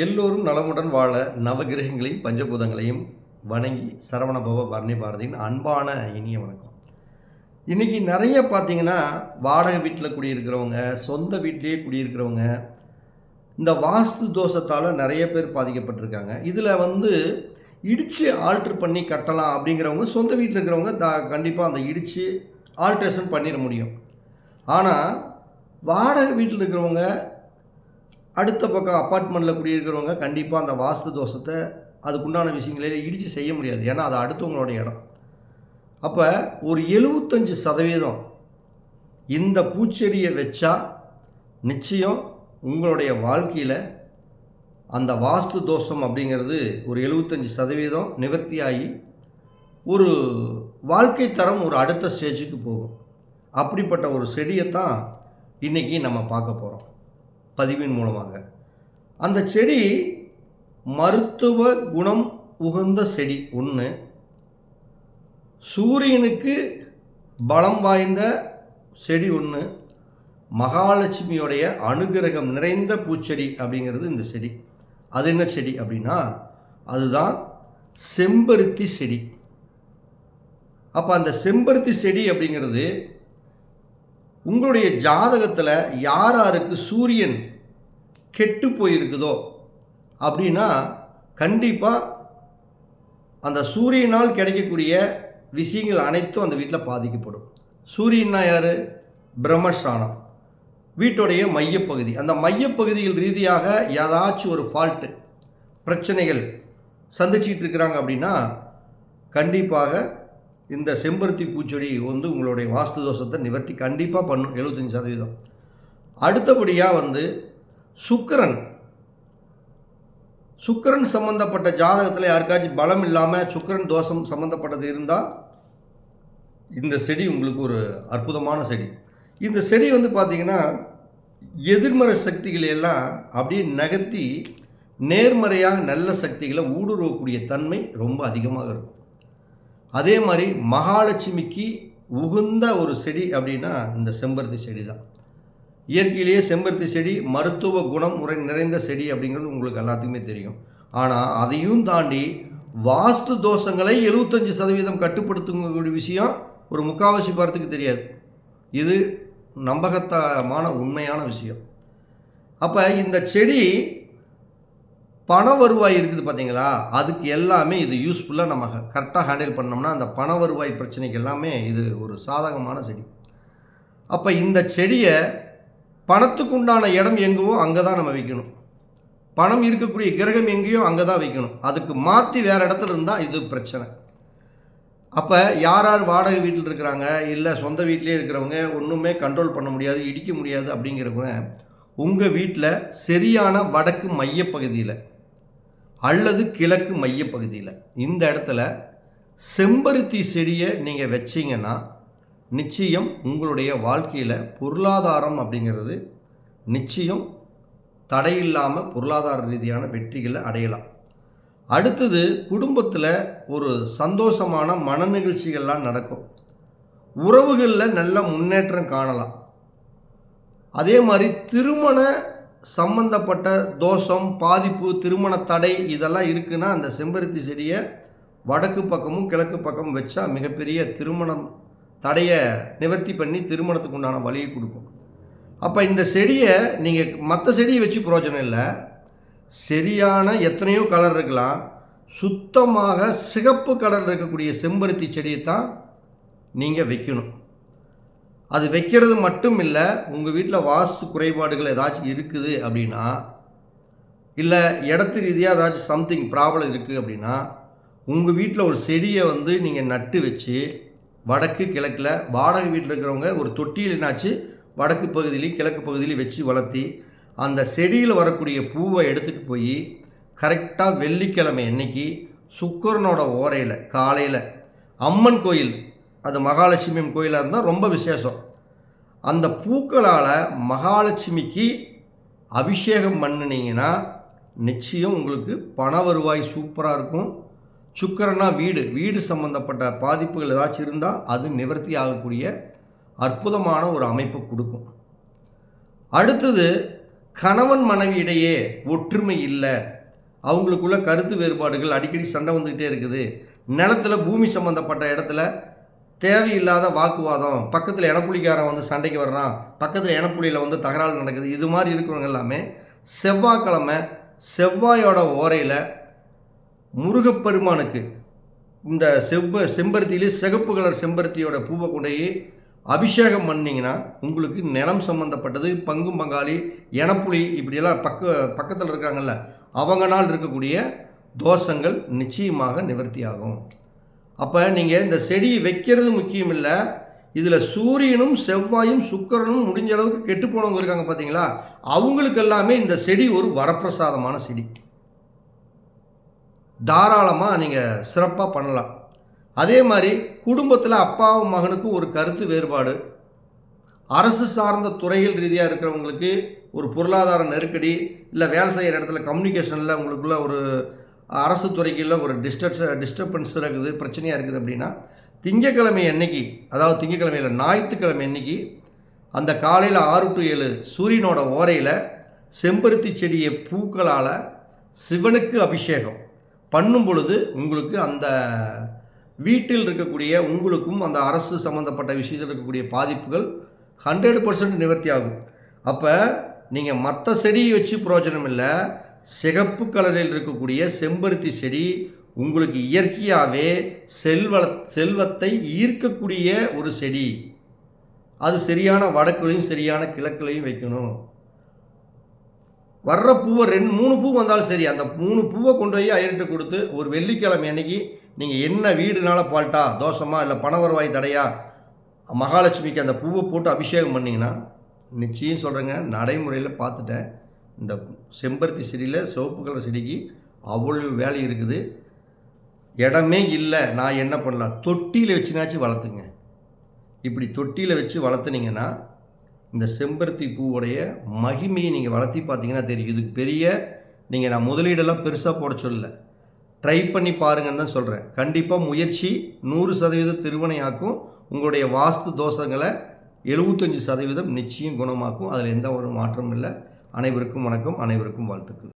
எல்லோரும் நலமுடன் வாழ நவகிரகங்களையும் பஞ்சபூதங்களையும் வணங்கி சரவணபவ பரணி பாரதியின் அன்பான இனிய வணக்கம். இன்றைக்கி நிறைய பார்த்தீங்கன்னா வாடகை வீட்டில் குடியிருக்கிறவங்க சொந்த வீட்டிலேயே குடியிருக்கிறவங்க இந்த வாஸ்து தோஷத்தால் நிறைய பேர் பாதிக்கப்பட்டிருக்காங்க. இதில் வந்து இடித்து ஆல்ட்ரு பண்ணி கட்டலாம் அப்படிங்கிறவங்க சொந்த வீட்டில் இருக்கிறவங்க த கண்டிப்பாக அந்த இடித்து ஆல்ட்ரேஷன் பண்ணிட முடியும். ஆனால் வாடகை வீட்டில் இருக்கிறவங்க அடுத்த பக்கம் அப்பார்ட்மெண்ட்டில் குடியிருக்கிறவங்க கண்டிப்பாக அந்த வாஸ்து தோஷத்தை அதுக்குண்டான விஷயங்களே இடித்து செய்ய முடியாது. ஏன்னா அது அடுத்தவங்களோட இடம். அப்போ ஒரு எழுபத்தஞ்சு சதவீதம் இந்த பூச்செடியை வச்சா நிச்சயம் உங்களுடைய வாழ்க்கையில் அந்த வாஸ்து தோஷம் அப்படிங்கிறது ஒரு எழுபத்தஞ்சி சதவீதம் நிவர்த்தியாகி ஒரு வாழ்க்கை தரம் ஒரு அடுத்த ஸ்டேஜுக்கு போகும். அப்படிப்பட்ட ஒரு செடியை தான் இன்றைக்கி நம்ம பார்க்க போகிறோம் பதிவின் மூலமாக. அந்த செடி மருத்துவ குணம் உகந்த செடி ஒன்று சூரியனுக்கு பலம் வாய்ந்த செடி ஒன்று மகாலட்சுமியோடைய அனுகிரகம் நிறைந்த பூச்செடி அப்படிங்கிறது இந்த செடி. அது என்ன செடி அப்படின்னா அதுதான் செம்பருத்தி செடி. அப்போ அந்த செம்பருத்தி செடி அப்படிங்கிறது உங்களுடைய ஜாதகத்தில் யார் யாருக்கு சூரியன் கெட்டு போயிருக்குதோ அப்படின்னா கண்டிப்பாக அந்த சூரியனால் கிடைக்கக்கூடிய விஷயங்கள் அனைத்தும் அந்த வீட்டில் பாதிக்கப்படும். சூரியன்னா யார்? பிரம்மஸ்தானம். வீட்டுடைய மையப்பகுதி. அந்த மையப்பகுதிகள் ரீதியாக ஏதாச்சும் ஒரு ஃபால்ட்டு பிரச்சனைகள் சந்திச்சிக்கிட்டு இருக்கிறாங்க அப்படின்னா கண்டிப்பாக இந்த செம்பருத்தி பூச்செடி வந்து உங்களுடைய வாஸ்து தோஷத்தை நிவர்த்தி கண்டிப்பாக பண்ணும் எழுபத்தஞ்சி சதவீதம். அடுத்தபடியாக வந்து சுக்கரன். சுக்கரன் சம்மந்தப்பட்ட ஜாதகத்தில் யாருக்காச்சும் பலம் இல்லாமல் சுக்கரன் தோஷம் சம்மந்தப்பட்டது இருந்தால் இந்த செடி உங்களுக்கு ஒரு அற்புதமான செடி. இந்த செடி வந்து பார்த்திங்கன்னா எதிர்மறை சக்திகளை எல்லாம் அப்படியே நகர்த்தி நேர்மறையாக நல்ல சக்திகளை ஊடுருவக்கூடிய தன்மை ரொம்ப அதிகமாக இருக்கும். அதே மாதிரி மகாலட்சுமிக்கு உகுந்த ஒரு செடி அப்படின்னா இந்த செம்பருத்தி செடி தான் இயற்கையிலேயே செம்பருத்தி செடி மருத்துவ குணம் முறை நிறைந்த செடி அப்படிங்கிறது உங்களுக்கு எல்லாத்துக்குமே தெரியும். ஆனால் அதையும் தாண்டி வாஸ்து தோஷங்களை எழுபத்தஞ்சி சதவீதம் கட்டுப்படுத்துங்கக்கூடிய விஷயம் ஒரு முக்காவாசி பேர்த்துக்கு தெரியாது. இது நம்பகத்தமான உண்மையான விஷயம். அப்போ இந்த செடி பண வருவாய் இருக்குது பார்த்தீங்களா அதுக்கு எல்லாமே இது யூஸ்ஃபுல்லாக நம்ம கரெக்டாக ஹேண்டில் பண்ணோம்னா அந்த பண வருவாய் பிரச்சனைக்கு எல்லாமே இது ஒரு சாதகமான செடி. அப்போ இந்த செடியை பணத்துக்கு உண்டான இடம் எங்கேவோ அங்கே தான் நம்ம வைக்கணும். பணம் இருக்கக்கூடிய கிரகம் எங்கேயோ அங்கே தான் வைக்கணும். அதுக்கு மாற்றி வேறு இடத்துல இருந்தால் இது பிரச்சனை. அப்போ யார் யார் வாடகை வீட்டில் இருக்கிறாங்க? இல்லை சொந்த வீட்டிலே இருக்கிறவங்க ஒன்றுமே கண்ட்ரோல் பண்ண முடியாது இடிக்க முடியாது அப்படிங்கிறவங்க உங்கள் வீட்டில் சரியான வடக்கு மையப்பகுதியில் அல்லது கிழக்கு மையப்பகுதியில். இந்த இடத்துல செம்பருத்தி செடியை நீங்கள் வச்சிங்கன்னா நிச்சயம் உங்களுடைய வாழ்க்கையில் பொருளாதாரம் அப்படிங்கிறது நிச்சயம் தடையில்லாமல் பொருளாதார ரீதியான வெற்றிகளை அடையலாம். அடுத்தது குடும்பத்தில் ஒரு சந்தோஷமான மன நிகழ்ச்சிகள்லாம் நடக்கும். உறவுகளில் நல்ல முன்னேற்றம் காணலாம். அதே மாதிரி திருமண சம்பந்தப்பட்ட தோஷம் பாதிப்பு திருமண தடை இதெல்லாம் இருக்குன்னா அந்த செம்பருத்தி செடியை வடக்கு பக்கமும் கிழக்கு பக்கமும் வச்சா மிகப்பெரிய திருமணம் தடையை நிவர்த்தி பண்ணி திருமணத்துக்கு உண்டான வழியை கொடுக்கும். அப்போ இந்த செடியை நீங்கள் மற்ற செடியை வச்சு பிரயோஜனம் இல்லை. சரியான எத்தனையோ கலர் இருக்கலாம். சுத்தமாக சிகப்பு கலர் இருக்கக்கூடிய செம்பருத்தி செடியை தான் நீங்கள் வைக்கணும். அது வைக்கிறது மட்டும் இல்லை உங்கள் வீட்டில் வாஸ்து குறைபாடுகள் ஏதாச்சும் இருக்குது அப்படின்னா இல்லை இடத்து ரீதியாக ஏதாச்சும் சம்திங் ப்ராப்ளம் இருக்குது அப்படின்னா உங்கள் வீட்டில் ஒரு செடியை வந்து நீங்கள் நட்டு வச்சு வடக்கு கிழக்கில் வாடகை வீட்டில் இருக்கிறவங்க ஒரு தொட்டியில் என்னாச்சு வடக்கு பகுதியிலையும் கிழக்கு பகுதியிலையும் வச்சு வளர்த்தி அந்த செடியில் வரக்கூடிய பூவை எடுத்துகிட்டு போய் கரெக்டாக வெள்ளிக்கிழமை அன்னைக்கு சுக்கரனோட ஓரையில் காலையில் அம்மன் கோயில் அது மகாலட்சுமி கோயிலாக இருந்தால் ரொம்ப விசேஷம். அந்த பூக்களால் மகாலட்சுமிக்கு அபிஷேகம் பண்ணினீங்கன்னா நிச்சயம் உங்களுக்கு பண வருவாய் சூப்பராக இருக்கும். சுக்கரனா வீடு. வீடு சம்மந்தப்பட்ட பாதிப்புகள் ஏதாச்சும் இருந்தால் அது நிவர்த்தி ஆகக்கூடிய அற்புதமான ஒரு அமைப்பை கொடுக்கும். அடுத்தது கணவன் மனைவி இடையே ஒற்றுமை இல்லை. அவங்களுக்குள்ள கருத்து வேறுபாடுகள் அடிக்கடி சண்டை வந்துக்கிட்டே இருக்குது. நிலத்துல பூமி சம்மந்தப்பட்ட இடத்துல தேவையில்லாத வாக்குவாதம். பக்கத்தில் இனப்புலிக்காரன் வந்து சண்டைக்கு வர்றான். பக்கத்தில் இனப்புலியில் வந்து தகராறு நடக்குது. இது மாதிரி இருக்கிறவங்க எல்லாமே செவ்வாய்க்கிழமை செவ்வாயோட ஓரையில் முருகப்பெருமானுக்கு இந்த செவ்வ செம்பருத்தியிலே சிகப்பு கலர் செம்பருத்தியோட பூவை கொண்டு அபிஷேகம் பண்ணிங்கன்னா உங்களுக்கு நிலம் சம்மந்தப்பட்டது பங்கும் பங்காளி இனப்புலி இப்படியெல்லாம் பக்க பக்கத்தில் இருக்காங்கல்ல அவங்கனால் இருக்கக்கூடிய தோஷங்கள் நிச்சயமாக நிவர்த்தி ஆகும் அப்போ நீங்கள் இந்த செடி வைக்கிறது முக்கியம் இல்லை. இதில் சூரியனும் செவ்வாயும் சுக்கரனும் முடிஞ்ச அளவுக்கு கெட்டு போனவங்க இருக்காங்க பார்த்தீங்களா அவங்களுக்கு எல்லாமே இந்த செடி ஒரு வரப்பிரசாதமான செடி. தாராளமாக நீங்கள் சிறப்பாக பண்ணலாம். அதே மாதிரி குடும்பத்தில் அப்பாவும் மகனுக்கும் ஒரு கருத்து வேறுபாடு. அரசு சார்ந்த துறைகள் ரீதியாக இருக்கிறவங்களுக்கு ஒரு பொருளாதார நெருக்கடி இல்லை வேலை செய்கிற இடத்துல கம்யூனிகேஷனில் உங்களுக்குள்ள ஒரு அரசு துறைக்குள்ள ஒரு டிஸ்டர்ஸ் டிஸ்டர்பன்ஸ் இருக்குது பிரச்சனையாக இருக்குது அப்படின்னா திங்கக்கிழமை அன்னைக்கு அதாவது திங்கக்கிழமையில் ஞாயிற்றுக்கிழமை அன்னைக்கு அந்த காலையில் ஆறு டு ஏழு சூரியனோட ஓரையில் செம்பருத்தி செடியை பூக்களால் சிவனுக்கு அபிஷேகம் பண்ணும் பொழுது உங்களுக்கு அந்த வீட்டில் இருக்கக்கூடிய உங்களுக்கும் அந்த அரசு சம்மந்தப்பட்ட விஷயத்தில் இருக்கக்கூடிய பாதிப்புகள் ஹண்ட்ரட் பர்சன்ட் நிவர்த்தி ஆகும். அப்போ நீங்கள் மற்ற செடியை வச்சு பிரயோஜனம் இல்லை சிகப்பு கலரில் இருக்கக்கூடிய செம்பருத்தி செடி உங்களுக்கு இயற்கையாகவே செல்வ செல்வத்தை ஈர்க்கக்கூடிய ஒரு செடி. அது சரியான வடக்குலையும் சரியான கிழக்குலையும் வைக்கணும். வர்ற பூவை ரெண்டு மூணு பூ வந்தாலும் சரி அந்த மூணு பூவை கொண்டு போய் ஐயர்கிட்ட கொடுத்து ஒரு வெள்ளிக்கிழமை அன்னைக்கு நீங்கள் என்ன வீடுனால பால்ட்டா தோஷமா இல்லை பண வருவாய் தடையா மகாலட்சுமிக்கு அந்த பூவை போட்டு அபிஷேகம் பண்ணிங்கன்னா நிச்சயம் சொல்கிறேங்க நடைமுறையில் பார்த்துட்டேன். இந்த செம்பருத்தி செடியில் சிவப்பு கலர் செடிக்கு அவ்வளோ வேலை இருக்குது. இடமே இல்லை. நான் என்ன பண்ணலாம்? தொட்டியில் வச்சுனாச்சும் வளர்த்துங்க. இப்படி தொட்டியில் வச்சு வளர்த்துனீங்கன்னா இந்த செம்பருத்தி பூவுடைய மகிமையை நீங்கள் வளர்த்தி பார்த்தீங்கன்னா தெரியும். இதுக்கு பெரிய நீங்கள் நான் முதலீடெல்லாம் பெருசாக போட சொல்லல. ட்ரை பண்ணி பாருங்கன்னு தான் சொல்கிறேன் கண்டிப்பாக முயற்சி நூறு சதவீதம் திருவனையாக்கும். உங்களுடைய வாஸ்து தோஷங்களை எழுபத்தஞ்சி சதவீதம் நிச்சயம் குணமாக்கும். அதில் எந்த ஒரு மாற்றமும் இல்லை. அனைவருக்கும் வணக்கம் அனைவருக்கும் வாழ்த்துக்கள்.